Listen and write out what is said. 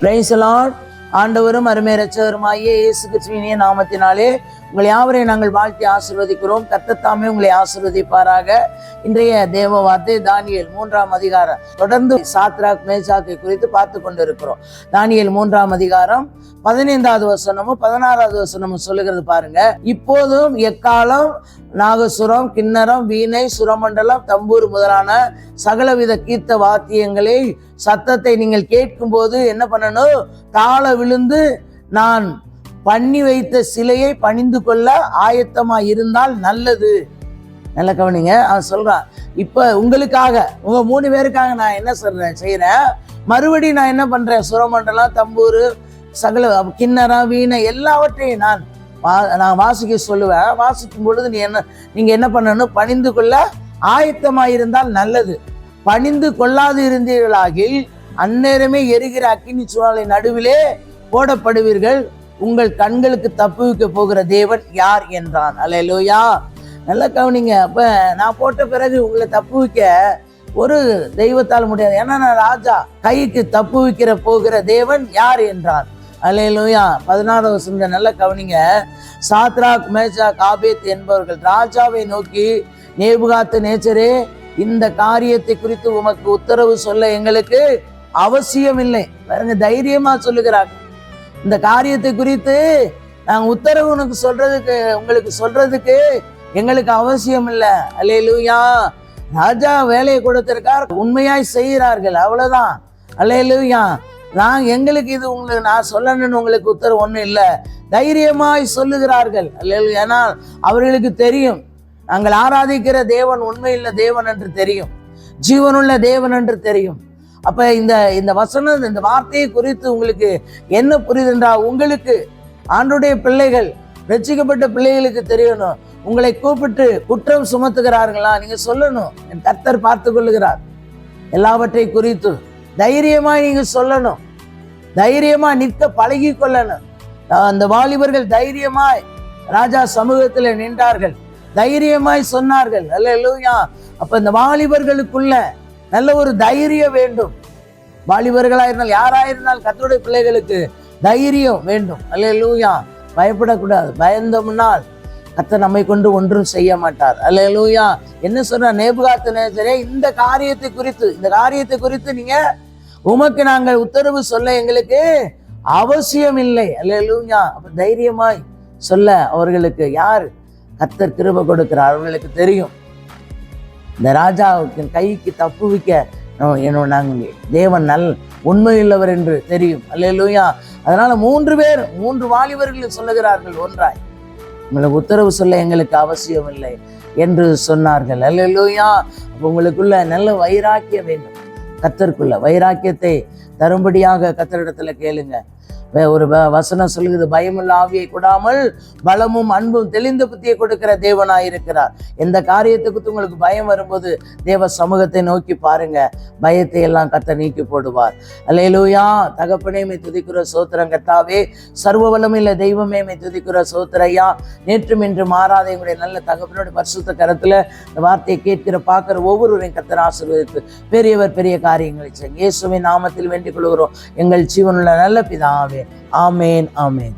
பிரைசலான் ஆண்டவரும் அருமை ரச்சகருமாகிய இயேசு கிருஷ்ணனிய நாமத்தினாலே உங்களை யாவரையும் நாங்கள் வாழ்த்தி ஆசிர்வதிக்கிறோம் கத்தத்தாமே உங்களை ஆசீர்வதிப்பாராக. இன்றைய தேவ வார்த்தை தானியல் மூன்றாம் அதிகாரம். தொடர்ந்து சாத்ராக் மேசாக்கை குறித்து பார்த்து கொண்டிருக்கிறோம். தானியல் மூன்றாம் அதிகாரம் பதினைந்தாவது வசனமும் பதினாறாவது வசனமும் சொல்லுகிறது பாருங்க. இப்போதும் எக்காலம் நாகசுரம் கிண்ணறம் வீணை சுரமண்டலம் தம்பூர் முதலான சகலவித கீர்த்த வாத்தியங்களை சத்தத்தை நீங்கள் கேட்கும்போது என்ன பண்ணணும்? தாழ விழுந்து நான் பண்ணி வைத்த சிலையை பணிந்து கொள்ள ஆயத்தமா இருந்தால் நல்லது. நல்ல கவனிங்க. அவன் சொல்றான் இப்ப உங்களுக்காக உங்க மூணு பேருக்காக நான் என்ன சொல்றேன் செய்யறேன் மறுபடியும் நான் என்ன பண்றேன்? சுரமண்டலம் தம்பூர் சகல கிண்ணறம் வீணை எல்லாவற்றையும் நான் வா- நான் வாசிக்க சொல்லுவேன். வாசிக்கும் பொழுது நீ என்ன நீங்க என்ன பண்ணணும்? பணிந்து கொள்ள ஆயத்தமாயிருந்தால் நல்லது. பணிந்து கொள்ளாது இருந்தீர்களாகில் அந்நேரமே எரிகிற அக்கினி சூழலை நடுவிலே போடப்படுவீர்கள். உங்கள் கண்களுக்கு தப்புவிக்க போகிற தேவன் யார் என்றான். அல்லேலூயா நல்லா கவனிங்க. அப்போ நான் போட்ட பிறகு உங்களை தப்புவிக்க ஒரு தெய்வத்தால் முடியாது. ஏன்னா நான் ராஜா. கைக்கு தப்புவிக்கிற போகிற தேவன் யார் என்றான். அல்லேலூயா பதினாறு வருஷம் நல்ல கவனிங்க. சாத்ராக் மேஜாக் ஆபேத் என்பவர்கள் ராஜாவை நோக்கி நேபுகாத்து நேச்சரே இந்த காரியத்தை குறித்து உமக்கு உத்தரவு சொல்ல எங்களுக்கு அவசியம் இல்லை பாருங்க தைரியமா சொல்லுகிறாங்க இந்த காரியத்தை குறித்து நாங்கள் உத்தரவு உனக்கு சொல்றதுக்கு உங்களுக்கு சொல்றதுக்கு எங்களுக்கு அவசியம் இல்லை அல்லேலூயா. ராஜா வேலையை கொடுத்திருக்கார். உண்மையாய் செய்கிறார்கள். அவ்வளவுதான். அல்லேலூயா. நான் எங்களுக்கு இது உங்களுக்கு நான் சொல்லணும்னு உங்களுக்கு உத்தரவு ஒன்றும் இல்லை. தைரியமாய் சொல்லுகிறார்கள். அல்லேலூயா. ஏன்னா அவர்களுக்கு தெரியும். நாங்கள் ஆராதிக்கிற தேவன் உண்மையுள்ள தேவன் என்று தெரியும். ஜீவனுள்ள தேவன் என்று தெரியும். அப்போ இந்த இந்த வசனம் இந்த வார்த்தையை குறித்து உங்களுக்கு என்ன புரியுதுன்றா? உங்களுக்கு ஆண்டுடைய பிள்ளைகள் ரசிக்கப்பட்ட பிள்ளைகளுக்கு தெரியணும். உங்களை கூப்பிட்டு குற்றம் சுமத்துகிறார்களா? நீங்கள் சொல்லணும். என் கர்த்தர் பார்த்து கொள்ளுகிறார். எல்லாவற்றை குறித்து தைரியமாய் நீங்கள் சொல்லணும். தைரியமாக நிற்க பழகி கொள்ளணும். அந்த வாலிபர்கள் தைரியமாய் ராஜா சமூகத்தில் நின்றார்கள். தைரியமாய் சொன்னார்கள். அல்ல லூயா அப்போ இந்த வாலிபர்களுக்குள்ள நல்ல ஒரு தைரியம் வேண்டும். வாலிபர்களாக இருந்தால் யாராயிருந்தால் கத்தருடைய பிள்ளைகளுக்கு தைரியம் வேண்டும். அல்லேலூயா. பயப்படக்கூடாது. பயந்தோம்னால் கத்தர் நம்மை கொண்டு ஒன்றும் செய்ய மாட்டார். அல்லேலூயா. என்ன சொல்ற நேபுகாத்த நேசரே இந்த காரியத்தை குறித்து இந்த காரியத்தை குறித்து நீங்க உமக்கு நாங்கள் உத்தரவு சொல்ல எங்களுக்கு அவசியம் இல்லை அல்லேலூயா. அப்ப தைரியமாய் சொல்ல அவர்களுக்கு யார் கத்தர் திரும்ப கொடுக்கிறார்? அவர்களுக்கு தெரியும். இந்த ராஜாவுக்கு கைக்கு தப்புவிக்க என்னோட நாங்கள் தேவன் நல் உண்மையுள்ளவர் என்று தெரியும். அல்லையா அதனால மூன்று பேர் மூன்று வாலிபர்கள் சொல்லுகிறார்கள் ஒன்றாய். உங்களுக்கு உத்தரவு சொல்ல எங்களுக்கு அவசியம் இல்லை என்று சொன்னார்கள். அல்லேலூயா. அப்ப உங்களுக்குள்ள நல்ல வைராக்கியம் வேண்டும். கத்தருக்குள்ள வைராக்கியத்தை தரும்படியாக கத்தரிடத்துல கேளுங்க. ஒரு வ- வசனம் சொல்லுது பயமுள்ள ஆவியை கொடாமல் பலமும் அன்பும் தெளிந்த புத்தியை கொடுக்கிற தேவனாய் இருக்கிறார் எந்த காரியத்துக்கு உங்களுக்கு பயம் வரும்போது தேவ சமூகத்தை நோக்கி பாருங்க. பயத்தை எல்லாம் கத்த நீக்கி போடுவார். அல்லேலூயா தகப்பனே மை துதிக்கிற சோத்திரம் கத்தாவே சர்வ வல்லமையில தெய்வமே மை துதிக்கிற சோத்திரையா நேற்றும் இன்று மாறாத எங்களுடைய நல்ல தகப்பனோட பரிசுத்த கரத்துல இந்த வார்த்தையை கேட்கிற பார்க்கிற ஒவ்வொருவரையும் கத்தர் ஆசீர்வதித்து பெரியவர் பெரிய காரியங்களை செய்யுங்க. இயேசுவின் நாமத்தில் வேண்டிக் கொள்கிறோம். எங்கள் ஜீவனுள்ள நல்ல பிதாவே. ஆமேன் ஆமேன்.